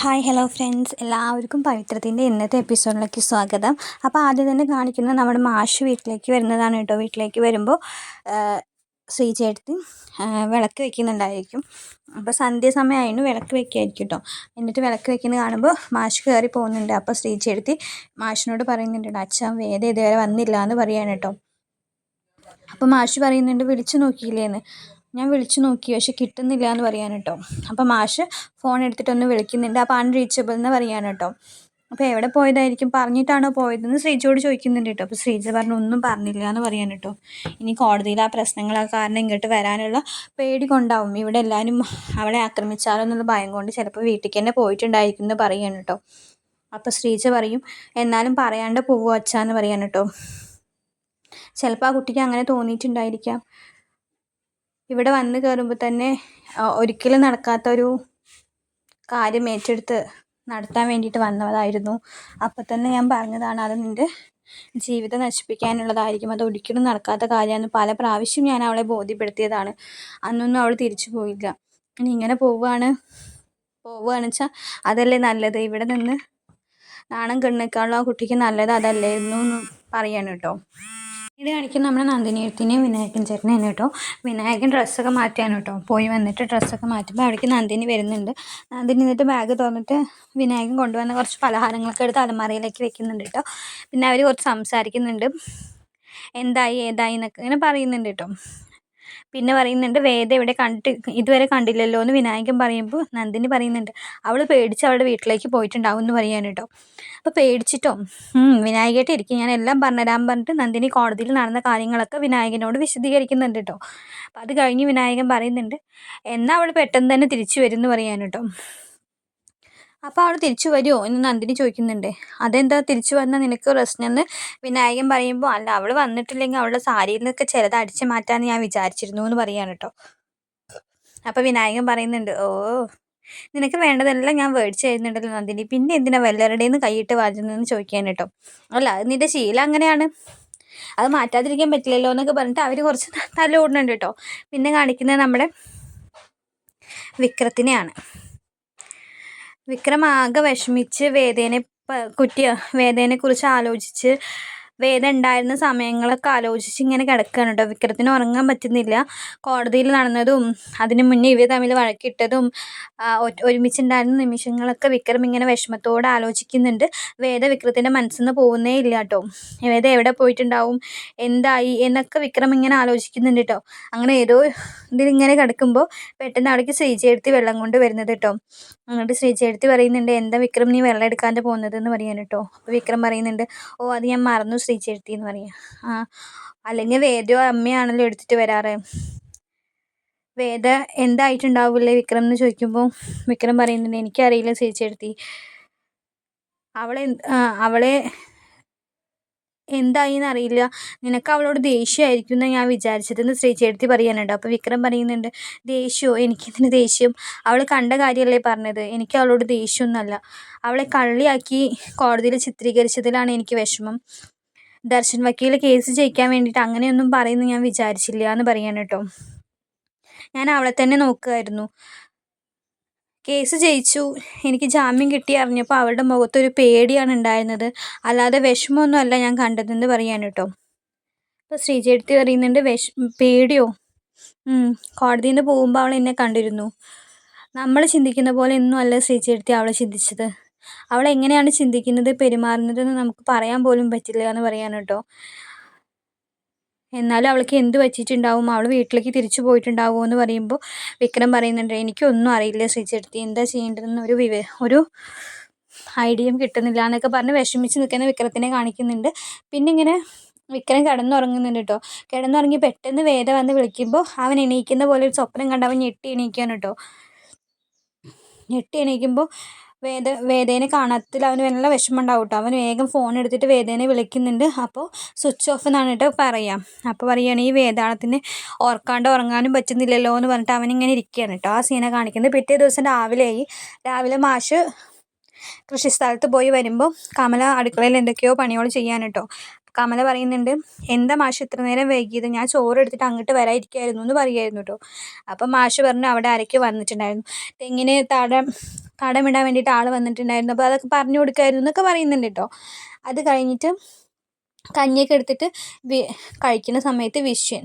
Hi hello friends എല്ലാവർക്കും പവിത്രത്തിന്റെ ഇന്നത്തെ എപ്പിസോഡിലേക്ക് സ്വാഗതം. അപ്പോൾ ആദ്യം തന്നെ കാണിക്കുന്നത് നമ്മുടെ മാഷ് വീട്ടിലേക്ക് വരുന്നതാണ് കേട്ടോ. വീട്ടിലേക്ക് വരുമ്പോൾ ശ്രീചേട്ടത്തി വിളക്ക് വെക്കുന്നുണ്ടായിരിക്കും. അപ്പോൾ സന്ധ്യ സമയമായിരുന്നു വിളക്ക് വെക്കുകയായിരിക്കും കേട്ടോ. എന്നിട്ട് വിളക്ക് വെക്കുന്നത് കാണുമ്പോൾ മാഷ് കയറി പോകുന്നുണ്ട്. അപ്പോൾ ശ്രീചേട്ടത്തി മാഷിനോട് പറയുന്നുണ്ട് അച്ഛൻ വേദ ഇതുവരെ വന്നില്ല എന്ന് പറയാണ് കേട്ടോ. അപ്പോൾ മാഷ് പറയുന്നുണ്ട് വിളിച്ചു നോക്കിയില്ലേന്ന്. ഞാൻ വിളിച്ചു നോക്കി പക്ഷെ കിട്ടുന്നില്ല എന്ന് പറയാൻ കേട്ടോ അപ്പം മാഷ് ഫോൺ എടുത്തിട്ടൊന്ന് വിളിക്കുന്നുണ്ട്. അപ്പോൾ അൺറീച്ചബിൾ എന്ന് പറയാൻ കേട്ടോ അപ്പോൾ എവിടെ പോയതായിരിക്കും? പറഞ്ഞിട്ടാണോ പോയതെന്ന് ശ്രീജയോട് ചോദിക്കുന്നുണ്ട് കേട്ടോ. അപ്പോൾ ശ്രീജ പറഞ്ഞു ഒന്നും പറഞ്ഞില്ല എന്ന് പറയാൻ കേട്ടോ ഇനി കോടതിയിൽ ആ പ്രശ്നങ്ങൾ കാരണം ഇങ്ങോട്ട് വരാനുള്ള പേടി കൊണ്ടാവും. ഇവിടെ എല്ലാവരും അവളെ ആക്രമിച്ചാലോ എന്നുള്ള ഭയം കൊണ്ട് ചിലപ്പോൾ വീട്ടിലേക്ക് തന്നെ പോയിട്ടുണ്ടായിരിക്കും എന്ന് പറയാൻ കേട്ടോ അപ്പോൾ ശ്രീജ പറയും എന്നാലും പറയാണ്ട് പോവുക അച്ഛാന്ന് പറയാൻ കേട്ടോ ചിലപ്പോൾ ആ കുട്ടിക്ക് അങ്ങനെ തോന്നിയിട്ടുണ്ടായിരിക്കാം. ഇവിടെ വന്ന് കയറുമ്പോൾ തന്നെ ഒരിക്കലും നടക്കാത്തൊരു കാര്യം ഏറ്റെടുത്ത് നടത്താൻ വേണ്ടിയിട്ട് വന്നതായിരുന്നു. അപ്പം തന്നെ ഞാൻ പറഞ്ഞതാണ് അത് നിന്റെ ജീവിതം നശിപ്പിക്കാനുള്ളതായിരിക്കും. അത് ഒരിക്കലും നടക്കാത്ത കാര്യമാണ് പല പ്രാവശ്യം ഞാൻ അവളെ ബോധ്യപ്പെടുത്തിയതാണ്. അന്നൊന്നും അവൾ തിരിച്ചു പോയില്ല. ഇനി ഇങ്ങനെ പോവുകയാണ് പോവുകയാണെന്ന് വെച്ചാൽ അതല്ലേ നല്ലത്? ഇവിടെ നിന്ന് നാണം കെണ്ണേക്കാളും ആ കുട്ടിക്ക് നല്ലത് അതല്ലായിരുന്നു എന്ന് പറയാണ് കേട്ടോ. ഇത് കാണിക്കുന്ന നമ്മുടെ നന്ദിനിയത്തിനെയും വിനായകൻ ചേട്ടനെയാണ് കേട്ടോ. വിനായകൻ ഡ്രസ്സൊക്കെ മാറ്റിയാണ് കേട്ടോ. പോയി വന്നിട്ട് ഡ്രസ്സൊക്കെ മാറ്റുമ്പോൾ അവിടേക്ക് നന്ദിനി വരുന്നുണ്ട്. നന്ദിനി എന്നിട്ട് ബാഗ് തുറന്നിട്ട് വിനായകൻ കൊണ്ടുവന്ന കുറച്ച് പലഹാരങ്ങളൊക്കെ എടുത്ത് അലമാരയിലേക്ക് വെക്കുന്നുണ്ട് കേട്ടോ. പിന്നെ അവർ കുറച്ച് സംസാരിക്കുന്നുണ്ട്. എന്തായി ഏതായി എന്നൊക്കെ ഇങ്ങനെ പറയുന്നുണ്ട് കേട്ടോ. പിന്നെ പറയുന്നുണ്ട് വേദ ഇവിടെ കണ്ടിട്ട് ഇതുവരെ കണ്ടില്ലല്ലോ എന്ന് വിനായകൻ പറയുമ്പോൾ നന്ദിനി പറയുന്നുണ്ട് അവൾ പേടിച്ച് അവളുടെ വീട്ടിലേക്ക് പോയിട്ടുണ്ടാവും എന്ന് പറയാൻ കേട്ടോ. അപ്പോൾ പേടിച്ചിട്ടോ? വിനായകമായിട്ട് ഇരിക്കും. ഞാൻ എല്ലാം പറഞ്ഞുതരാൻ പറഞ്ഞിട്ട് നന്ദിനി കോടതിയിൽ നടന്ന കാര്യങ്ങളൊക്കെ വിനായകനോട് വിശദീകരിക്കുന്നുണ്ട് കേട്ടോ. അപ്പോൾ അത് കഴിഞ്ഞ് വിനായകൻ പറയുന്നുണ്ട് എന്നാൽ അവൾ പെട്ടെന്ന് തന്നെ തിരിച്ചു വരും എന്ന് പറയാൻ കേട്ടോ. അപ്പോൾ അവൾ തിരിച്ചു വരുമോ എന്ന് നന്ദിനി ചോദിക്കുന്നുണ്ട്. അതെന്താ? തിരിച്ചു വന്നാൽ നിനക്ക് പ്രശ്നമെന്ന് വിനായകൻ പറയുമ്പോൾ അല്ല അവൾ വന്നിട്ടില്ലെങ്കിൽ അവളുടെ സാരിയിൽ നിന്നൊക്കെ ചിലത് അടിച്ചു മാറ്റാമെന്ന് ഞാൻ വിചാരിച്ചിരുന്നു എന്ന് പറയാണ് കേട്ടോ. അപ്പോൾ വിനായകൻ പറയുന്നുണ്ട് ഓ നിനക്ക് വേണ്ടതെല്ലാം ഞാൻ മേടിച്ച് തരുന്നുണ്ടല്ലോ നന്ദിനി. പിന്നെ എന്തിനാ വല്ലവരുടെയെന്ന് കൈയിട്ട് വാങ്ങുന്നതെന്ന് ചോദിക്കാൻ കേട്ടോ? അല്ല നിന്റെ ശീലം അങ്ങനെയാണ്. അത് മാറ്റാതിരിക്കാൻ പറ്റില്ലല്ലോ എന്നൊക്കെ പറഞ്ഞിട്ട് അവർ കുറച്ച് നല്ല ഓടുന്നുണ്ട് കേട്ടോ. പിന്നെ കാണിക്കുന്നത് നമ്മുടെ വിക്രത്തിനെയാണ്. വിക്രം ആകെ വിഷമിച്ച് വേദേനെ കുറ്റി വേദേനെക്കുറിച്ച് ആലോചിച്ച് വേദ ഉണ്ടായിരുന്ന സമയങ്ങളൊക്കെ ആലോചിച്ച് ഇങ്ങനെ കിടക്കുകയാണ് കേട്ടോ വിക്രത്തിന് ഉറങ്ങാൻ പറ്റുന്നില്ല. കോടതിയിൽ നടന്നതും അതിന് മുന്നേ ഇവർ തമ്മിൽ വഴക്കിട്ടതും ഒരുമിച്ചുണ്ടായിരുന്ന നിമിഷങ്ങളൊക്കെ വിക്രം ഇങ്ങനെ വിഷമത്തോടെ ആലോചിക്കുന്നുണ്ട്. വേദ വിക്രത്തിന്റെ മനസ്സിൽ നിന്ന് പോകുന്നേ ഇല്ല കേട്ടോ വേദ എവിടെ പോയിട്ടുണ്ടാവും എന്തായി എന്നൊക്കെ വിക്രം ഇങ്ങനെ ആലോചിക്കുന്നുണ്ട് കേട്ടോ അങ്ങനെ ഏതോ ഇതിലിങ്ങനെ കിടക്കുമ്പോൾ പെട്ടെന്ന് അവിടേക്ക് ശ്രീജയെടുത്ത് വെള്ളം കൊണ്ട് വരുന്നത് കേട്ടോ എന്നിട്ട് ശ്രീജയെടുത്ത് പറയുന്നുണ്ട് എന്താ വിക്രം നീ വെള്ളം എടുക്കാണ്ട് പോകുന്നത് എന്ന് പറയാൻ കേട്ടോ അപ്പോൾ വിക്രം പറയുന്നുണ്ട് ഓ അത് ഞാൻ മറന്നു ശ്രീചേട്ടത്തി എന്ന് പറയാം അല്ലെങ്കിൽ വേദയോ അമ്മയാണല്ലോ എടുത്തിട്ട് വരാറ്. വേദ എന്തായിട്ടുണ്ടാവില്ലേ വിക്രം എന്ന് ചോദിക്കുമ്പോൾ വിക്രം പറയുന്നുണ്ട് എനിക്കറിയില്ല ശ്രീചേട്ടത്തി അവളെ അവളെ എന്തായിന്ന് അറിയില്ല. നിനക്ക് അവളോട് ദേഷ്യമായിരിക്കും എന്ന് ഞാൻ വിചാരിച്ചതെന്ന് ശ്രീചേട്ടത്തി പറയാനുണ്ട്. അപ്പോൾ വിക്രം പറയുന്നുണ്ട് ദേഷ്യമോ എനിക്കിതിന് ദേഷ്യം. അവൾ കണ്ട കാര്യമല്ലേ പറഞ്ഞത്? എനിക്ക് അവളോട് ദേഷ്യമൊന്നുമല്ല അവളെ കള്ളിയാക്കി കോടതിയിൽ ചിത്രീകരിച്ചതിലാണ് എനിക്ക് വിഷമം. ദർശൻ വക്കീൽ കേസ് ജയിക്കാൻ വേണ്ടിയിട്ട് അങ്ങനെയൊന്നും പറയുന്നു ഞാൻ വിചാരിച്ചില്ല എന്ന് പറയാണ് കേട്ടോ. ഞാൻ അവളെ തന്നെ നോക്കുമായിരുന്നു കേസ് ജയിച്ചു. എനിക്ക് ജാമ്യം കിട്ടി അറിഞ്ഞപ്പോൾ അവളുടെ മുഖത്തൊരു പേടിയാണ് ഉണ്ടായിരുന്നത്. അല്ലാതെ വിഷമമൊന്നുമല്ല ഞാൻ കണ്ടതെന്ന് പറയാൻ കേട്ടോ. അപ്പോൾ ശ്രീജേടുത്തി പറയുന്നുണ്ട് വിഷ പേടിയോ? കോടതിയിൽ നിന്ന് പോകുമ്പോൾ അവൾ എന്നെ കണ്ടിരുന്നു. നമ്മൾ ചിന്തിക്കുന്ന പോലെ ഒന്നും അല്ല ശ്രീജേടുത്തി അവളെ ചിന്തിച്ചത്. അവൾ എങ്ങനെയാണ് ചിന്തിക്കുന്നത് പെരുമാറുന്നതെന്ന് നമുക്ക് പറയാൻ പോലും പറ്റില്ല എന്ന് പറയാൻ കേട്ടോ. എന്നാലും അവൾക്ക് എന്ത് പറ്റിയിട്ടുണ്ടാവും അവൾ വീട്ടിലേക്ക് തിരിച്ചു പോയിട്ടുണ്ടാവുമോ എന്ന് പറയുമ്പോൾ വിക്രം പറയുന്നുണ്ട് എനിക്കൊന്നും അറിയില്ല ശ്രീചേട്ടത്തി എന്താ ചെയ്യേണ്ടതെന്ന് ഒരു വിവ ഒരു ഐഡിയയും കിട്ടുന്നില്ല എന്നൊക്കെ പറഞ്ഞ് വിഷമിച്ച് നിൽക്കുന്ന വിക്രത്തിനെ കാണിക്കുന്നുണ്ട്. പിന്നെ ഇങ്ങനെ വിക്രം കിടന്നുറങ്ങുന്നുണ്ട് കേട്ടോ. കിടന്നുറങ്ങി പെട്ടെന്ന് വേദ വന്ന് വിളിക്കുമ്പോൾ അവൻ എണീക്കുന്ന പോലെ ഒരു സ്വപ്നം കണ്ട് അവൻ ഞെട്ടി എണീക്കാൻ കേട്ടോ. ഞെട്ടി എണീക്കുമ്പോൾ വേദ വേദേനെ കാണത്തിൽ അവന് നല്ല വിഷമം ഉണ്ടാവും കേട്ടോ അവൻ വേഗം ഫോൺ എടുത്തിട്ട് വേദേനെ വിളിക്കുന്നുണ്ട്. അപ്പോൾ സ്വിച്ച് ഓഫ് എന്നാണ് കേട്ടോ പറയാം. അപ്പോൾ പറയുകയാണ് ഈ വേദാളത്തിന് ഓർക്കാണ്ട് ഉറങ്ങാനും പറ്റുന്നില്ലല്ലോ എന്ന് പറഞ്ഞിട്ട് അവനിങ്ങനെ ഇരിക്കുകയാണ് കേട്ടോ ആ സീനെ കാണിക്കുന്നത്. പിറ്റേ ദിവസം രാവിലെയായി. രാവിലെ മാഷ് കൃഷിസ്ഥലത്ത് പോയി വരുമ്പോൾ കമല അടുക്കളയിൽ എന്തൊക്കെയോ പണികൾ ചെയ്യാൻ കേട്ടോ കമല പറയുന്നുണ്ട് എന്താ മാഷ് ഇത്ര നേരം വൈകിയത്? ഞാൻ ചോറ് എടുത്തിട്ട് അങ്ങോട്ട് വരാതിരിക്കായിരുന്നു എന്ന് പറയുമായിരുന്നു കേട്ടോ അപ്പം മാഷ് പറഞ്ഞു അവിടെ ആരൊക്കെ വന്നിട്ടുണ്ടായിരുന്നു. തെങ്ങിന് താഴെ കടമിടാൻ വേണ്ടിയിട്ട് ആൾ വന്നിട്ടുണ്ടായിരുന്നു. അപ്പോൾ അതൊക്കെ പറഞ്ഞു കൊടുക്കുമായിരുന്നു എന്നൊക്കെ പറയുന്നുണ്ട് കേട്ടോ. അത് കഴിഞ്ഞിട്ട് കഞ്ഞിയൊക്കെ എടുത്തിട്ട് വി കഴിക്കുന്ന സമയത്ത് വിശ്വൻ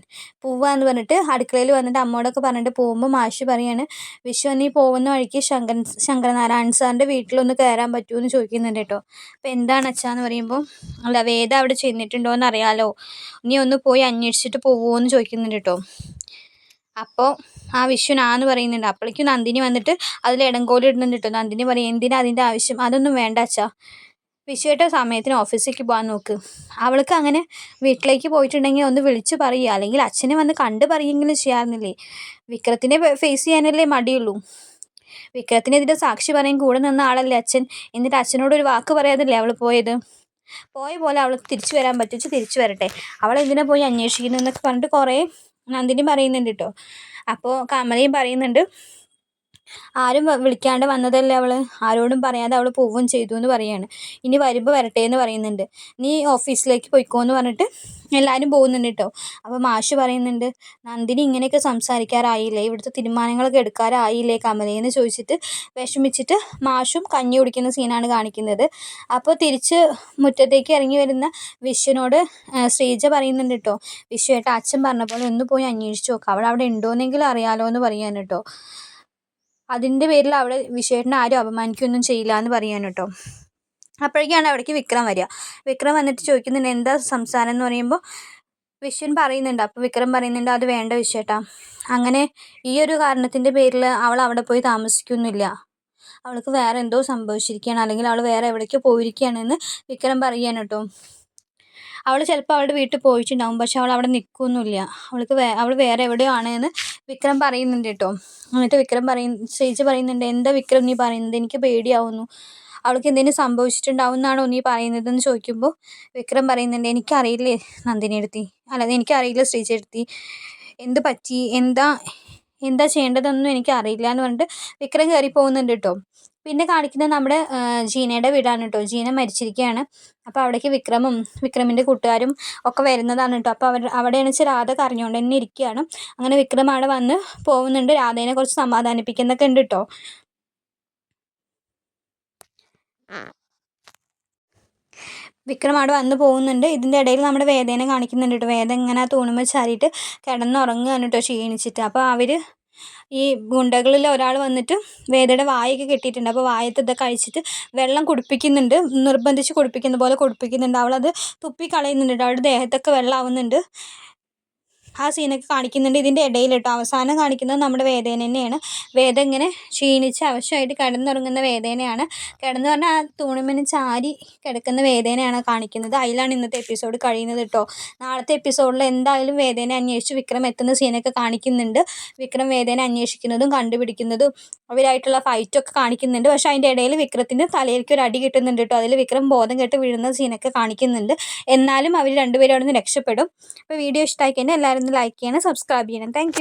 എന്ന് പറഞ്ഞിട്ട് അടുക്കളയിൽ വന്നിട്ട് അമ്മയോടൊക്കെ പറഞ്ഞിട്ട് പോകുമ്പോൾ മാഷ് പറയാണ് വിശ്വൻ നീ പോകുന്ന വഴിക്ക് ശങ്കരൻ ശങ്കരനാരായണൻ സാറിന്റെ വീട്ടിലൊന്ന് കയറാൻ പറ്റുമോ എന്ന് ചോദിക്കുന്നുണ്ട് കേട്ടോ. അപ്പോൾ എന്താണ് അച്ഛാന്ന് പറയുമ്പോൾ അല്ല വേദ അവിടെ ചെന്നിട്ടുണ്ടോ എന്ന് അറിയാലോ നീ ഒന്ന് പോയി അന്വേഷിച്ചിട്ട് പോവുമോ എന്ന് ചോദിക്കുന്നുണ്ട് കേട്ടോ. അപ്പോൾ ആ വിശ്വനാന്ന് പറയുന്നുണ്ട്. അപ്പോഴേക്കും നന്ദിനി വന്നിട്ട് അതിൽ ഇടങ്കോലി ഇടുന്നുണ്ട് നന്ദിനി പറയും എന്തിനാ അതിന്റെ ആവശ്യം? അതൊന്നും വേണ്ട അച്ഛാ. വിഷുവേട്ട സമയത്തിന് ഓഫീസിലേക്ക് പോകാൻ നോക്ക്. അവൾക്ക് അങ്ങനെ വീട്ടിലേക്ക് പോയിട്ടുണ്ടെങ്കിൽ ഒന്ന് വിളിച്ചു പറയുക. അല്ലെങ്കിൽ അച്ഛനെ വന്ന് കണ്ട് പറയുമെങ്കിലും ചെയ്യാറുന്നില്ലേ? വിക്രത്തിനെ ഫേസ് ചെയ്യാനല്ലേ മടിയുള്ളൂ. വിക്രത്തിനെ വിക്രത്തിനെതിരെ സാക്ഷി പറയും കൂടെ നിന്ന ആളല്ലേ അച്ഛൻ? എന്നിട്ട് അച്ഛനോട് ഒരു വാക്ക് പറയാതല്ലേ അവൾ പോയത്? പോയ പോലെ അവൾക്ക് തിരിച്ചു വരാൻ പറ്റിച്ച് തിരിച്ചു വരട്ടെ. അവൾ എന്തിനാ പോയി അന്വേഷിക്കുന്നു എന്നൊക്കെ പറഞ്ഞിട്ട് കുറേ നന്ദിനി പറയുന്നുണ്ട് കേട്ടോ അപ്പോൾ കമലയും പറയുന്നുണ്ട് ആരും വിളിക്കാണ്ട് വന്നതല്ലേ അവൾ ആരോടും പറയാതെ അവൾ പോവുകയും ചെയ്തു എന്ന് പറയാണ്. ഇനി വരുമ്പോൾ വരട്ടെ എന്ന് പറയുന്നുണ്ട്. നീ ഓഫീസിലേക്ക് പോയിക്കോ എന്ന് പറഞ്ഞിട്ട് എല്ലാവരും പോകുന്നുണ്ട് കേട്ടോ അപ്പോൾ മാഷ് പറയുന്നുണ്ട് നന്ദിനി ഇങ്ങനെയൊക്കെ സംസാരിക്കാറായില്ലേ? ഇവിടുത്തെ തീരുമാനങ്ങളൊക്കെ എടുക്കാറായില്ലേ കമലയെന്ന് ചോദിച്ചിട്ട് വിഷമിച്ചിട്ട് മാഷും കഞ്ഞി കുടിക്കുന്ന സീനാണ് കാണിക്കുന്നത്. അപ്പോൾ തിരിച്ച് മുറ്റത്തേക്ക് ഇറങ്ങി വരുന്ന വിശ്വനോട് ശ്രീജ പറയുന്നുണ്ട് കേട്ടോ വിശ്വേട്ട അച്ഛൻ പറഞ്ഞ പോലെ ഒന്ന് പോയി അന്വേഷിച്ച് നോക്കാം. അവൾ അവിടെ ഉണ്ടോയെന്നെങ്കിലും അറിയാലോ എന്ന് പറയാൻ കേട്ടോ അതിന്റെ പേരിൽ അവിടെ വിശ്വേട്ടനെ ആരും അപമാനിക്കുകയൊന്നും ചെയ്യില്ല എന്ന് പറയാൻ കേട്ടോ. അപ്പോഴേക്കാണ് അവിടേക്ക് വിക്രം വരിക. വിക്രം വന്നിട്ട് ചോദിക്കുന്നുണ്ട് എന്താ സംസാരം? എന്ന് പറയുമ്പോൾ വിശ്വൻ പറയുന്നുണ്ട് അപ്പോൾ വിക്രം പറയുന്നുണ്ട് അത് വേണ്ട വിശ്വേട്ടാ. അങ്ങനെ ഈ ഒരു കാരണത്തിന്റെ പേരിൽ അവൾ അവിടെ പോയി താമസിക്കുന്നില്ല. അവൾക്ക് വേറെ എന്തോ സംഭവിച്ചിരിക്കുകയാണ് അല്ലെങ്കിൽ അവൾ വേറെ എവിടേക്കോ പോയിരിക്കുകയാണെന്ന് വിക്രം പറയാൻ കേട്ടോ. അവൾ ചിലപ്പോൾ അവളുടെ വീട്ടിൽ പോയിട്ടുണ്ടാവും പക്ഷെ അവൾ അവിടെ നിൽക്കുന്നില്ല അവൾക്ക് വേ അവൾ വേറെ എവിടെയോ ആണ് എന്ന് വിക്രം പറയുന്നുണ്ട് കേട്ടോ. എന്നിട്ട് വിക്രം പറയ ചേച്ചി പറയുന്നുണ്ട് എന്താ വിക്രം നീ പറയുന്നത്? എനിക്ക് പേടിയാവുന്നു. അവൾക്ക് എന്തെങ്കിലും സംഭവിച്ചിട്ടുണ്ടാവും എന്നാണോ നീ പറയുന്നതെന്ന് ചോദിക്കുമ്പോൾ വിക്രം പറയുന്നുണ്ട് എനിക്കറിയില്ലേ നന്ദിനി എടുത്തി. അല്ല എനിക്കറിയില്ല ശ്രീചേട്ടത്തി എന്ത് പറ്റി? എന്താ എന്താ ചെയ്യേണ്ടതെന്നും എനിക്കറിയില്ല എന്ന് പറഞ്ഞിട്ട് വിക്രം കയറി പോകുന്നുണ്ട് കേട്ടോ. പിന്നെ കാണിക്കുന്നത് നമ്മുടെ ജീനയുടെ വീടാണ് കേട്ടോ ജീന മരിച്ചിരിക്കുകയാണ് അപ്പോൾ അവിടേക്ക് വിക്രമും വിക്രമിന്റെ കൂട്ടുകാരും ഒക്കെ വരുന്നതാണ് കേട്ടോ അപ്പോൾ അവർ അവിടെയാണ് എണിച്ച് രാധ കരഞ്ഞുകൊണ്ട് തന്നെ ഇരിക്കുകയാണ് അങ്ങനെ വിക്രം അവിടെ വന്ന് പോകുന്നുണ്ട്. രാധേനെ കുറച്ച് സമാധാനിപ്പിക്കുന്നൊക്കെ ഉണ്ട് കേട്ടോ വിക്രം അവിടെ വന്ന് പോകുന്നുണ്ട്. ഇതിന്റെ ഇടയിൽ നമ്മുടെ വേദേനെ കാണിക്കുന്നുണ്ട് കേട്ടോ വേദന ഇങ്ങനെ തൂണുമ്പോൾ ചാരിയിട്ട് കിടന്നുറങ്ങുകയാണ് കേട്ടോ ക്ഷീണിച്ചിട്ട്. അപ്പോൾ അവർ ഈ ഗുണ്ടകളിൽ ഒരാൾ വന്നിട്ട് വേദയുടെ വായൊക്കെ കെട്ടിയിട്ടുണ്ട്. അപ്പോൾ വായത്ത് ഇതൊക്കെ കഴിച്ചിട്ട് വെള്ളം കുടിപ്പിക്കുന്നുണ്ട്. നിർബന്ധിച്ച് കുടിപ്പിക്കുന്ന പോലെ കുടിപ്പിക്കുന്നുണ്ട്. അവളത് തുപ്പി കളയുന്നുണ്ട്. അവളുടെ ദേഹത്തൊക്കെ വെള്ളം ആവുന്നുണ്ട് ആ സീനൊക്കെ കാണിക്കുന്നുണ്ട്. ഇതിന്റെ ഇടയിൽ കേട്ടോ അവസാനം കാണിക്കുന്നത് നമ്മുടെ വേദന തന്നെയാണ്. വേദ ഇങ്ങനെ ക്ഷീണിച്ച് അവശമായിട്ട് കിടന്നുറങ്ങുന്ന വേദനയാണ്. കിടന്നു പറഞ്ഞാൽ ആ തൂണിമന് ചാരി കിടക്കുന്ന വേദനയാണ് കാണിക്കുന്നത്. അതിലാണ് ഇന്നത്തെ എപ്പിസോഡ് കഴിയുന്നത് കേട്ടോ. നാളത്തെ എപ്പിസോഡിൽ എന്തായാലും വേദന അന്വേഷിച്ച് വിക്രം എത്തുന്ന സീനൊക്കെ കാണിക്കുന്നുണ്ട്. വിക്രം വേദന അന്വേഷിക്കുന്നതും കണ്ടുപിടിക്കുന്നതും അവരായിട്ടുള്ള ഫൈറ്റൊക്കെ കാണിക്കുന്നുണ്ട്. പക്ഷേ അതിന്റെ ഇടയിൽ വിക്രത്തിന്റെ തലയിലേക്ക് ഒരു അടി കിട്ടുന്നുണ്ട് കേട്ടോ. അതിൽ വിക്രം ബോധം കെട്ട് വീഴുന്ന സീനൊക്കെ കാണിക്കുന്നുണ്ട്. എന്നാലും അവർ രണ്ടുപേരും അവിടെ നിന്ന് രക്ഷപ്പെടും. അപ്പോൾ വീഡിയോ ഇഷ്ടമായി കഴിഞ്ഞാൽ എല്ലാവരും ഒന്ന് ലൈക്ക് ചെയ്യണം സബ്സ്ക്രൈബ് ചെയ്യണം. താങ്ക്